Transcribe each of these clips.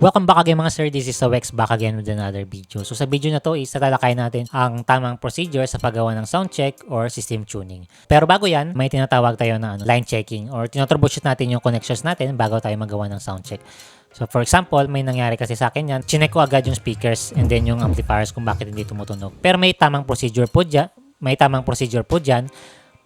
Welcome back again mga sir, this is Wex back again with another video. So sa video na to is tatalakay natin ang tamang procedure sa paggawa ng sound check or system tuning. Pero bago yan, may tinatawag tayo na ano, line checking or tinotroubleshoot natin yung connections natin bago tayo magawa ng sound check. So for example, may nangyari kasi sa akin yan, chinek ko agad yung speakers and then yung amplifiers kung bakit hindi tumutunog. Pero may tamang procedure po dyan, may tamang procedure po dyan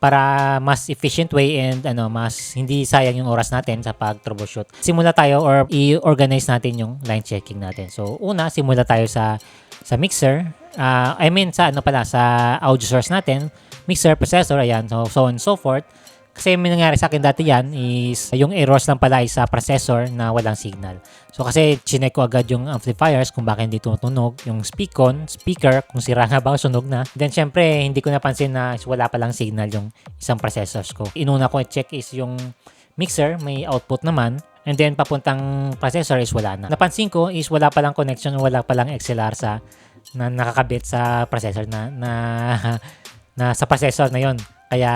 para mas efficient way and ano mas hindi sayang yung oras natin sa pag troubleshoot. Simula tayo or i-organize natin yung line checking natin. So una, simula tayo sa sa mixer. Uh, I mean sa ano pala sa audio source natin, mixer, processor, ayan, so so on and so forth. Kasi may nangyari sa akin dati yan is yung errors lang pala is sa processor na walang signal. So kasi chinek ko agad yung amplifiers kung bakit hindi tumutunog, yung speakon, speaker, kung sira nga ba o sunog na. Then syempre hindi ko napansin na wala palang signal yung isang processors ko. Inuna ko i-check is yung mixer, may output naman. And then papuntang processor is wala na. Napansin ko is wala palang connection, wala palang XLR sa na nakakabit sa processor na na na sa processor na yon kaya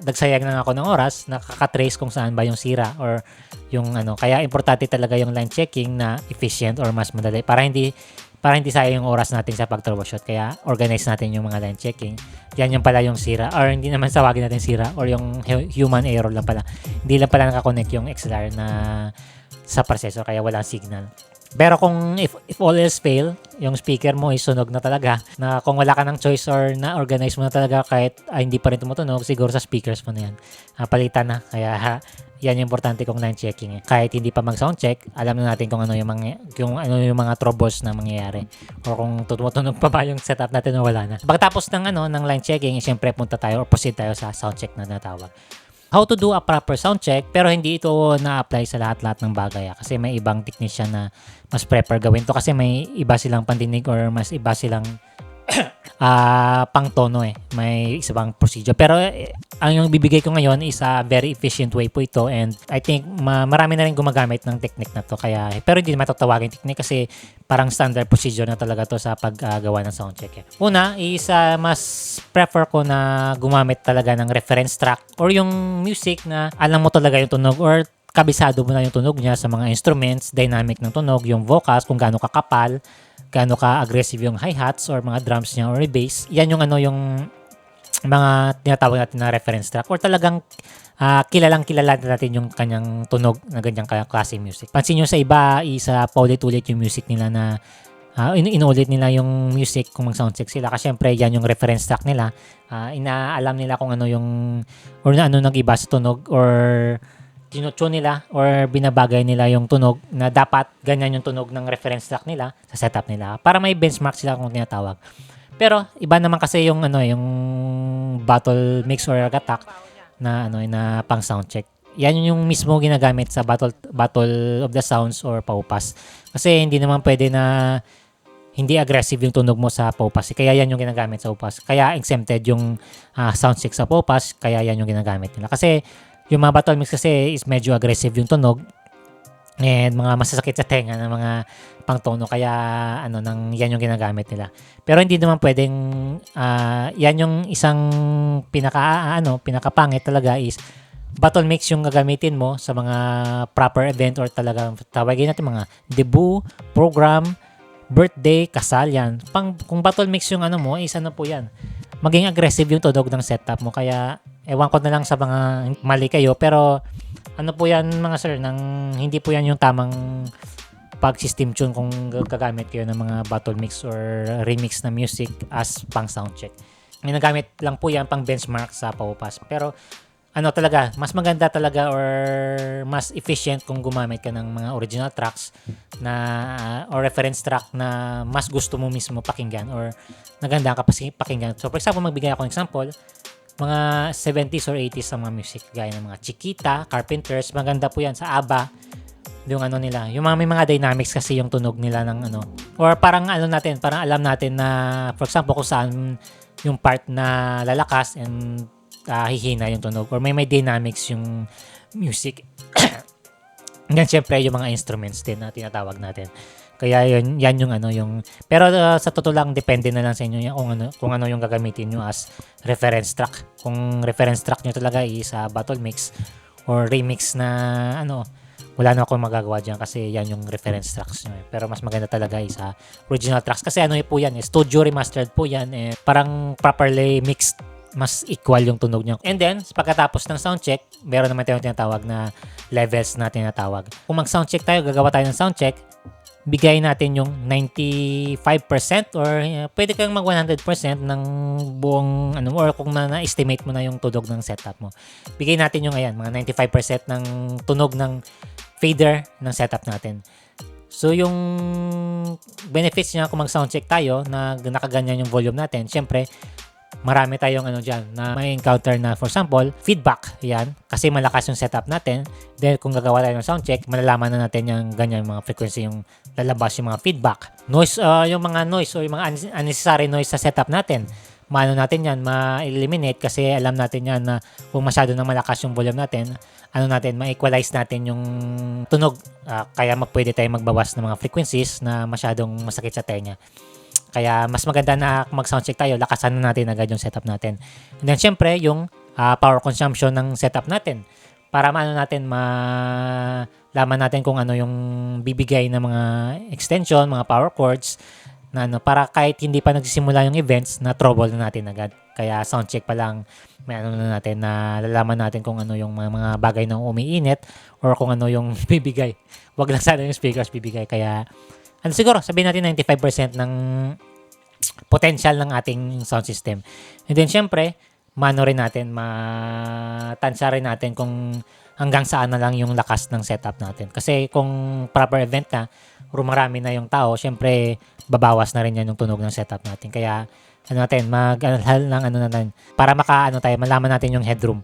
nagsayang lang ako ng oras, nakaka-trace kung saan ba yung sira or yung ano. Kaya importante talaga yung line checking na efficient or mas madali para hindi para hindi sayang yung oras natin sa pag-troubleshoot. Kaya organize natin yung mga line checking. Yan yung pala yung sira or hindi naman sawagin natin sira or yung human error lang pala. Hindi lang pala nakakonect yung XLR na sa processor kaya walang signal. Pero kung if, if all else fail, yung speaker mo is sunog na talaga, na kung wala ka ng choice or na-organize mo na talaga kahit ay, hindi pa rin tumutunog, siguro sa speakers mo na yan. Uh, palitan na. Kaya ha, yan yung importante kong line checking. Eh. Kahit hindi pa mag-sound check, alam na natin kung ano yung mga, kung ano yung mga troubles na mangyayari. O kung tumutunog pa ba yung setup natin o wala na. Pagkatapos ng, ano, ng line checking, eh, siyempre punta tayo or proceed tayo sa sound check na natawag how to do a proper sound check pero hindi ito na-apply sa lahat-lahat ng bagay ah. kasi may ibang technician na mas prefer gawin to kasi may iba silang pandinig or mas iba silang uh, pang tono eh. May isa bang procedure. Pero eh, ang yung bibigay ko ngayon is a very efficient way po ito and I think ma- marami na rin gumagamit ng technique na to. Kaya, pero hindi naman tatawagin technique kasi parang standard procedure na talaga to sa paggawa uh, ng sound check. Eh. Una is uh, mas prefer ko na gumamit talaga ng reference track or yung music na alam mo talaga yung tunog or kabisado mo na yung tunog niya sa mga instruments, dynamic ng tunog, yung vocals, kung gaano kakapal, gaano ka-aggressive yung hi-hats or mga drums niya or bass. Yan yung ano yung mga tinatawag natin na reference track or talagang uh, kilalang kilala natin yung kanyang tunog na ganyang klase music. Pansin nyo sa iba, isa paulit-ulit yung music nila na uh, in- inuulit nila yung music kung mag-soundcheck sila kasi syempre yan yung reference track nila. Uh, inaalam nila kung ano yung or na ano nag-iba sa tunog or tinutune nila or binabagay nila yung tunog na dapat ganyan yung tunog ng reference track nila sa setup nila para may benchmark sila kung tinatawag. Pero iba naman kasi yung ano yung battle mix or attack na ano na pang sound check. Yan yung mismo ginagamit sa battle battle of the sounds or paupas. Kasi hindi naman pwede na hindi aggressive yung tunog mo sa paupas. Kaya yan yung ginagamit sa paupas. Kaya exempted yung uh, sound check sa paupas. Kaya yan yung ginagamit nila. Kasi yung mga battle mix kasi is medyo aggressive yung tunog and mga masasakit sa tenga ng mga pangtono kaya ano nang yan yung ginagamit nila. Pero hindi naman pwedeng uh, yan yung isang pinaka ano, pinakapangit talaga is battle mix yung gagamitin mo sa mga proper event or talagang tawagin natin mga debut, program, birthday, kasal yan. Pang, kung battle mix yung ano mo, is ano po yan. Maging aggressive yung tunog ng setup mo. Kaya Ewan ko na lang sa mga mali kayo. Pero ano po yan mga sir, nang, hindi po yan yung tamang pag system tune kung gagamit kayo ng mga battle mix or remix na music as pang sound check. Ginagamit lang po yan pang benchmark sa paupas. Pero ano talaga, mas maganda talaga or mas efficient kung gumamit ka ng mga original tracks na uh, or reference track na mas gusto mo mismo pakinggan or naganda ka pa pakinggan. So for example, magbigay ako ng example, mga 70s or 80s sa mga music gaya ng mga Chiquita, Carpenters, maganda po yan sa ABBA yung ano nila, yung mga may mga dynamics kasi yung tunog nila ng ano or parang ano natin, parang alam natin na for example kung saan yung part na lalakas and uh, hihina yung tunog or may may dynamics yung music. Yan syempre yung mga instruments din na tinatawag natin. Kaya yun, yan yung ano yung pero uh, sa totoo lang depende na lang sa inyo yung kung ano kung ano yung gagamitin niyo as reference track. Kung reference track niyo talaga is uh, battle mix or remix na ano wala na akong magagawa dyan kasi yan yung reference tracks nyo. eh. Pero mas maganda talaga is sa original tracks kasi ano po yan, eh, studio remastered po yan. Eh, parang properly mixed mas equal yung tunog niya. And then, pagkatapos ng soundcheck, meron naman tayong tinatawag na levels na tinatawag. Kung mag-soundcheck tayo, gagawa tayo ng soundcheck, bigay natin yung 95% or uh, pwede kang mag 100% ng buong ano or kung na, na-estimate mo na yung tunog ng setup mo. Bigay natin yung ayan, mga 95% ng tunog ng fader ng setup natin. So yung benefits niya kung mag-soundcheck tayo na nakaganyan yung volume natin, syempre marami tayong ano dyan na may encounter na for example, feedback. Yan. Kasi malakas yung setup natin. Then kung gagawa tayo ng sound check malalaman na natin yung ganyan mga frequency yung lalabas yung mga feedback. Noise, uh, yung mga noise o yung mga un- unnecessary noise sa setup natin. Maano natin yan, ma-eliminate kasi alam natin yan na kung masyado nang malakas yung volume natin, ano natin, ma-equalize natin yung tunog. Ah, kaya mag, pwede tayo magbawas ng mga frequencies na masyadong masakit sa tenga. Kaya mas maganda na kung mag-soundcheck tayo, lakasan na natin agad yung setup natin. And then syempre, yung ah, power consumption ng setup natin. Para maano natin, malaman natin kung ano yung bibigay ng mga extension, mga power cords, na ano, para kahit hindi pa nagsisimula yung events, na trouble na natin agad. Kaya soundcheck pa lang, may ano na natin, na lalaman natin kung ano yung mga, mga bagay na umiinit or kung ano yung bibigay. Wag lang sana yung speakers bibigay. Kaya, ano siguro, sabihin natin 95% ng potential ng ating sound system. And then, syempre, mano rin natin, matansya rin natin kung hanggang saan na lang yung lakas ng setup natin. Kasi kung proper event na, rumarami na yung tao, syempre, babawas na rin yan yung tunog ng setup natin. Kaya, ano natin, mag-alhal ng ano natin, para maka, ano tayo, malaman natin yung headroom.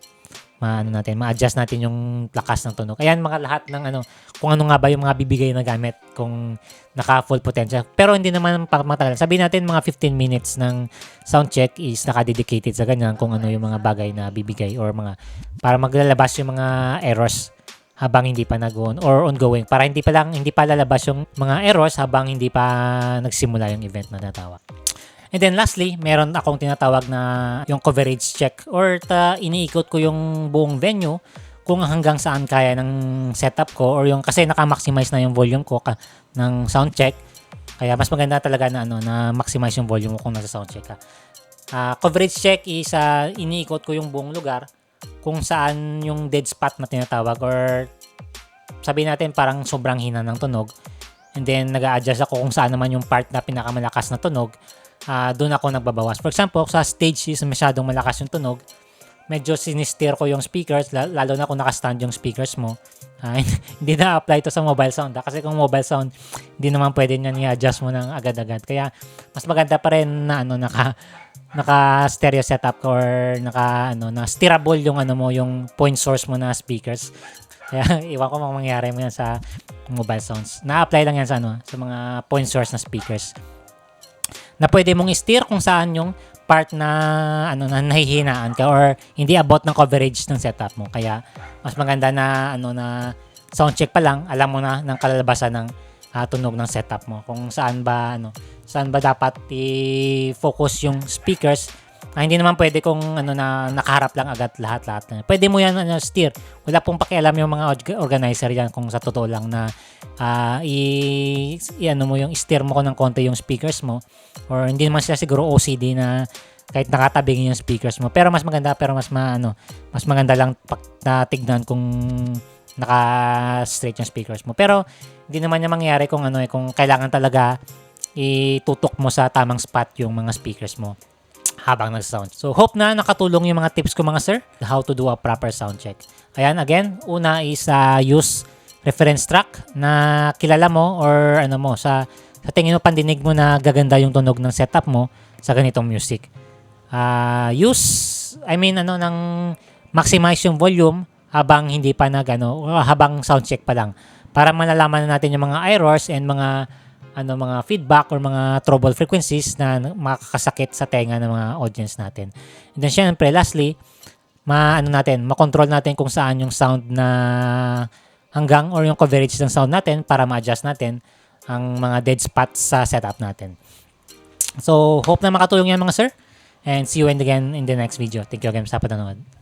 Ma, ano natin, ma-adjust natin yung lakas ng tunog. Ayan, mga lahat ng ano, kung ano nga ba yung mga bibigay na gamit kung naka full potential. Pero hindi naman matagal. Sabihin natin mga 15 minutes ng sound check is naka-dedicated sa ganyan kung ano yung mga bagay na bibigay or mga para maglalabas yung mga errors habang hindi pa nag-on or ongoing para hindi pa lang hindi pa lalabas yung mga errors habang hindi pa nagsimula yung event na natawag. And then lastly, meron akong tinatawag na yung coverage check or ta iniikot ko yung buong venue kung hanggang saan kaya ng setup ko or yung kasi naka-maximize na yung volume ko ka, ng sound check. Kaya mas maganda talaga na ano na maximize yung volume mo kung nasa sound check ka. Ah, coverage check is ah, iniikot ko yung buong lugar kung saan yung dead spot na tinatawag or sabihin natin parang sobrang hina ng tunog. And then nag adjust ako kung saan naman yung part na pinakamalakas na tunog. Ah, doon ako nagbabawas. For example, sa stage is masyadong malakas yung tunog. Medyo sinisteer ko yung speakers, la- lalo na kung naka-stand yung speakers mo. Ah, hindi na apply to sa mobile sound. ah. Kasi kung mobile sound, hindi naman pwede niyan i-adjust mo ng agad-agad. Kaya mas maganda pa rin na ano naka naka stereo setup or naka ano na steerable yung ano mo yung point source mo na speakers. Kaya iwan ko mang mangyari mo yan sa mobile sounds. Na-apply lang yan sa ano sa mga point source na speakers. Na pwede mong i-steer kung saan yung part na ano na nahihinaan ka or hindi abot ng coverage ng setup mo. Kaya mas maganda na ano na sound check pa lang, alam mo na ng kalalabasan ng ah, tunog ng setup mo. Kung saan ba ano, saan ba dapat i-focus yung speakers. Ah, hindi naman pwede kung ano na nakaharap lang agad lahat-lahat. Pwede mo yan ano, steer. Wala pong pakialam yung mga org- organizer yan kung sa totoo lang na ah, i, i- ano mo yung steer mo ko ng konti yung speakers mo or hindi naman sila siguro OCD na kahit nakatabingin yung speakers mo. Pero mas maganda, pero mas ma, ano, mas maganda lang pag natignan kung naka-straight yung speakers mo. Pero hindi naman niya mangyari kung ano eh, kung kailangan talaga itutok mo sa tamang spot yung mga speakers mo habang nag-sound. So, hope na nakatulong yung mga tips ko mga sir, how to do a proper sound check. Ayan, again, una is uh, use reference track na kilala mo or ano mo, sa, sa tingin mo pandinig mo na gaganda yung tunog ng setup mo sa ganitong music. Uh, use, I mean, ano, ng maximize yung volume habang hindi pa nag, ano, o habang sound check pa lang. Para malalaman na natin yung mga errors and mga ano mga feedback or mga trouble frequencies na makakasakit sa tenga ng mga audience natin. And then syempre, lastly, ma-ano natin, makontrol natin kung saan yung sound na hanggang or yung coverage ng sound natin para ma-adjust natin ang mga dead spots sa setup natin. So, hope na makatulong yan mga sir. And see you again in the next video. Thank you again sa panonood.